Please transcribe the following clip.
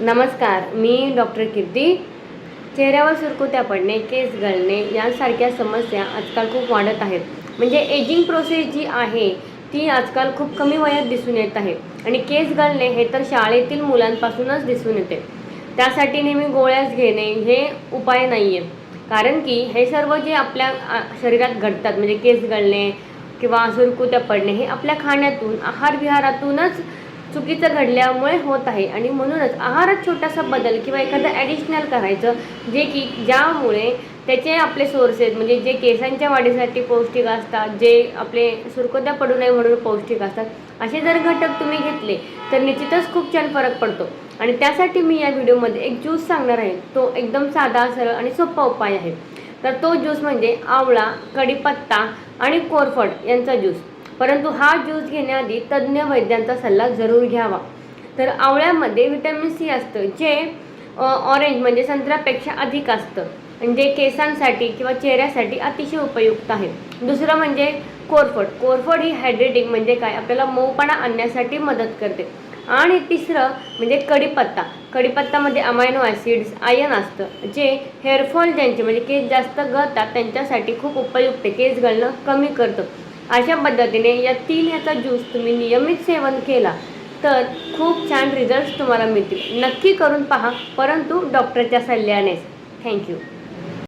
नमस्कार मी डॉक्टर कीर्ती. चेहऱ्यावर सुरकुत्या पडणे केस गळणे यांसारख्या समस्या आजकाल खूप वाढत आहेत. म्हणजे एजिंग प्रोसेस जी आहे ती आजकाल खूप कमी वयात दिसून येत आहे. आणि केस गळणे हे तर शाळेतील मुलांपासूनच दिसून येते. त्यासाठी नेहमी गोळ्याच घेणे हे उपाय नाही आहे कारण की हे सर्व जे आपल्या शरीरात घडतात म्हणजे केस गळणे किंवा सुरकुत्या पडणे हे आपल्या खाण्यातून आहार विहारातूनच चुकीचं घडल्यामुळे होत आहे. आणि म्हणूनच आहारात छोटासा बदल किंवा एखादं ॲडिशनल करायचं जे की ज्यामुळे त्याचे आपले सोर्सेस म्हणजे जे केसांच्या वाढीसाठी पौष्टिक असतात जे आपले सुरकोत्या पडू नये म्हणून पौष्टिक असतात असे जर घटक तुम्ही घेतले तर निश्चितच खूप छान फरक पडतो. आणि त्यासाठी मी या व्हिडिओमध्ये एक ज्यूस सांगणार आहे. तो एकदम साधा सरळ आणि सोपा उपाय आहे. तर तो ज्यूस म्हणजे आवळा कढीपत्ता आणि कोरफड यांचा ज्यूस परंतु हा ज्यूस घेण्याआधी तज्ज्ञ वैद्यांचा सल्ला जरूर घ्यावा. तर आवळ्यामध्ये व्हिटॅमिन सी असतं जे ऑरेंज म्हणजे संत्र्यापेक्षा अधिक असतं. जे केसांसाठी किंवा चेहऱ्यासाठी अतिशय उपयुक्त आहे. दुसरं म्हणजे कोरफड. कोरफड ही हायड्रेटिंग म्हणजे काय? आपल्याला मऊपणा आणण्यासाठी मदत करते. आणि तिसरं म्हणजे कढीपत्ता. कढीपत्तामध्ये अमायनो ॲसिड्स आयन असतं जे हेअरफॉल ज्यांचे म्हणजे केस जास्त गळतात त्यांच्यासाठी खूप उपयुक्त आहे. केस गळणं कमी करतं. अशा पद्धतीने या तीन ह्याचा ज्यूस तुम्ही नियमित सेवन केला तर खूप छान रिझल्ट्स तुम्हाला मिळतील. नक्की करून पहा परंतु डॉक्टरच्या सल्ल्यानेच. थँक्यू